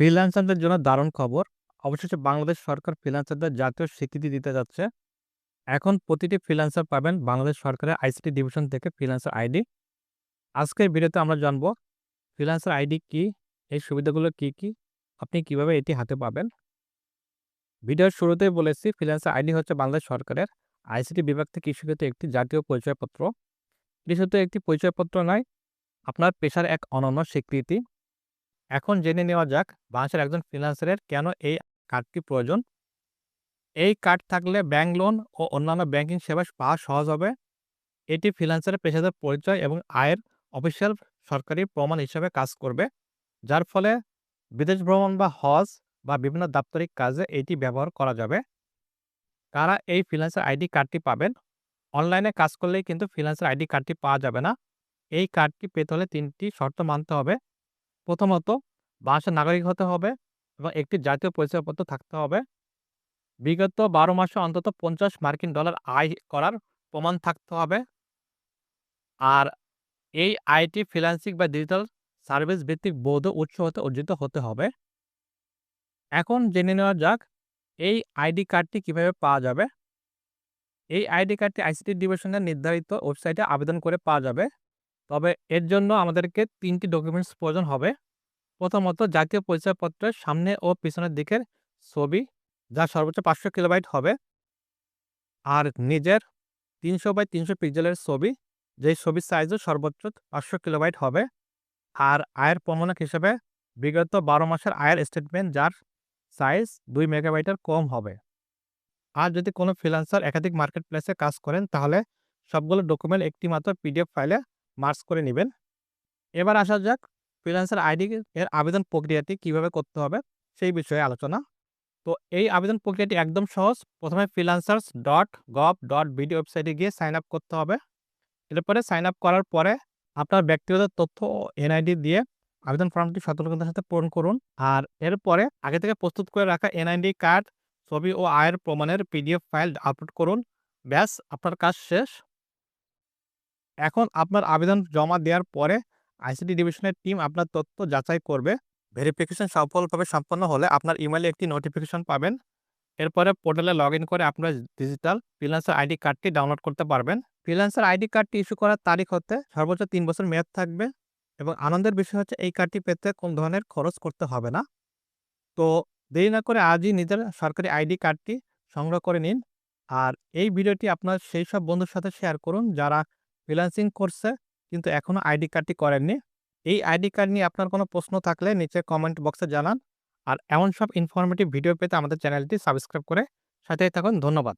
ফ্রিল্যান্সারদের জন্য দারুণ খবর। অবশেষে বাংলাদেশ সরকার ফ্রিল্যান্সারদের জাতীয় স্বীকৃতি দিতে যাচ্ছে। এখন প্রতিটি ফ্রিল্যান্সার পাবেন বাংলাদেশ সরকারের আইসিটি ডিভিশন থেকে ফ্রিল্যান্সার আইডি। আজকের ভিডিওতে আমরা জানব ফ্রিল্যান্সার আইডি কি, এই সুবিধাগুলো কি, কি, আপনি কীভাবে এটি হাতে পাবেন। ভিডিওর শুরুতেই বলেছি ফ্রিল্যান্সার আইডি হচ্ছে বাংলাদেশ সরকারের আইসিটি বিভাগ থেকে ইস্যুকৃত একটি জাতীয় পরিচয়পত্র। এটি শুধু একটি পরিচয়পত্র নয়, আপনার পেশার এক অনন্য স্বীকৃতি। এখন জেনে নেওয়া যাক বাংলাদেশের একজন ফ্রিল্যান্সারের কেন এই কার্ডটি প্রয়োজন। এই কার্ড থাকলে ব্যাংক লোন ও অন্যান্য ব্যাংকিং সেবা পাওয়া সহজ হবে। এটি ফ্রিল্যান্সারের পেশাদার পরিচয় এবং আয়ের অফিসিয়াল সরকারি প্রমাণ হিসেবে কাজ করবে। যার ফলে বিদেশ ভ্রমণ বা হজ বা বিভিন্ন দাপ্তরিক কাজে এটি ব্যবহার করা যাবে। কারা এই ফ্রিল্যান্সার আইডি কার্ডটি পাবেন? অনলাইনে কাজ করলেই কিন্তু ফ্রিল্যান্সার আইডি কার্ডটি পাওয়া যাবে না। এই কার্ডটি পেতে হলে তিনটি শর্ত মানতে হবে। প্রথমত বাংলাদেশের নাগরিক হতে হবে এবং একটি জাতীয় পরিচয়পত্র থাকতে হবে। বিগত ১২ মাসে অন্তত ৫০ মার্কিন ডলার আয় করার প্রমাণ থাকতে হবে। আর এই আইটি ফ্রিল্যান্সিং বা ডিজিটাল সার্ভিস ভিত্তিক বৈধ উৎস হতে অর্জিত হতে হবে। এখন জেনে নেওয়া যাক এই আইডি কার্ডটি কীভাবে পাওয়া যাবে। এই আইডি কার্ডটি আইসিটি ডিভিশনের নির্ধারিত ওয়েবসাইটে আবেদন করে পাওয়া যাবে। তবে এর জন্য আমাদেরকে তিনটি ডকুমেন্টস প্রয়োজন হবে। প্রথমত জাতীয় পরিচয়পত্রের সামনে ও পিছনের দিকের ছবি, যা সর্বোচ্চ ৫০০ কিলোবাইট হবে। আর নিজের ৩০০ বাই ৩০০ পিক্সেলের ছবি, যেই ছবির সাইজও সর্বোচ্চ ৫০০ কিলোবাইট হবে। আর আয়ের প্রমাণক হিসেবে বিগত ১২ মাসের আয়ের স্টেটমেন্ট যার সাইজ দুই মেগাবাইটের কম হবে। আর যদি কোনো ফ্রিল্যান্সার একাধিক মার্কেট প্লেসে কাজ করেন তাহলে সবগুলো ডকুমেন্ট একটি মাত্র পিডিএফ ফাইলে মার্জ করে নেবেন এবার আসা যাক ফ্রিল্যান্সার আইডি এর আবেদন প্রক্রিয়াটি কীভাবে করতে হবে সেই বিষয়ে আলোচনা। তো এই আবেদন প্রক্রিয়াটি একদম সহজ। প্রথমে freelancers dot gov dot BD ওয়েবসাইটে গিয়ে সাইন আপ করতে হবে। এরপরে সাইন আপ করার পরে আপনার ব্যক্তিগত তথ্য এনআইডি দিয়ে আবেদন ফর্মটি সতর্কতার সাথে পূরণ করুন। আর এরপরে আগে থেকে প্রস্তুত করে রাখা এনআইডি কার্ড, ছবি ও আয়ের প্রমাণের পিডিএফ ফাইল আপলোড করুন। ব্যাস আপনার কাজ শেষ। এখন আপনার আবেদন জমা দেওয়ার পরে আইসিটি ডিভিশনের টিম আপনার তথ্য যাচাই করবে। ভেরিফিকেশন সফলভাবে সম্পন্ন হলে আপনার ইমেইলে একটি নোটিফিকেশন পাবেন। এরপরে পোর্টালে লগ করে আপনার ডিজিটাল ফ্রিল্যান্সার আইডি কার্ডটি ডাউনলোড করতে পারবেন। ফ্রিল্যান্সার আইডি কার্ডটি ইস্যু করার তারিখ হতে সর্বোচ্চ তিন বছর মেয়াদ থাকবে এবং আনন্দের বিষয় হচ্ছে এই কার্ডটি পেতে কোন ধরনের খরচ করতে হবে না। তো দেরি না করে আজই নিজের সরকারি আইডি কার্ডটি সংগ্রহ করে নিন। আর এই ভিডিওটি আপনার সেই সব বন্ধুর সাথে শেয়ার করুন যারা ফ্রিল্যান্সিং করছে, কিন্তু এখনও আইডি কার্ডটি করেননি। এই আইডি কার্ড নিয়ে আপনার কোনো প্রশ্ন থাকলে নিচে কমেন্ট বক্সে জানান। আর এমন সব ইনফরমেটিভ ভিডিও পেতে আমাদের চ্যানেলটি সাবস্ক্রাইব করে সাথেই থাকুন। ধন্যবাদ।